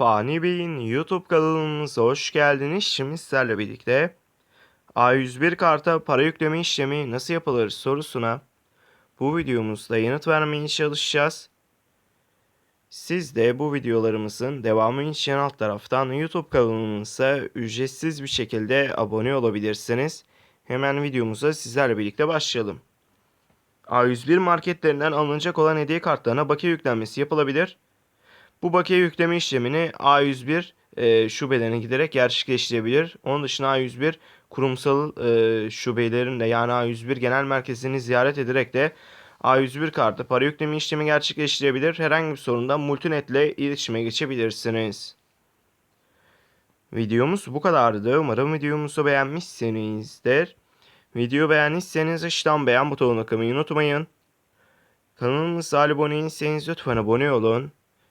Fani Bey'in YouTube kanalımıza hoş geldiniz. Şimdi sizlerle birlikte A101 karta para yükleme işlemi nasıl yapılır sorusuna bu videomuzda yanıt vermeye çalışacağız. Siz de bu videolarımızın devamı için alt taraftan YouTube kanalımıza ücretsiz bir şekilde abone olabilirsiniz. Hemen videomuza sizlerle birlikte başlayalım. A101 marketlerinden alınacak olan hediye kartlarına bakiye yüklenmesi yapılabilir. Bu bakiye yükleme işlemini A101 e, şubelerine giderek gerçekleştirebilir. Onun dışında A101 kurumsal e, şubelerin de yani A101 genel merkezini ziyaret ederek de A101 kartı para yükleme işlemi gerçekleştirebilir. Herhangi bir sorundan Multinet ile iletişime geçebilirsiniz. Videomuz bu kadardı. Umarım videomuzu beğenmişsinizdir. Video beğendiyseniz aşağıdan beğen butonuna kılmayı unutmayın. Kanalımıza abone değilseniz lütfen abone olun.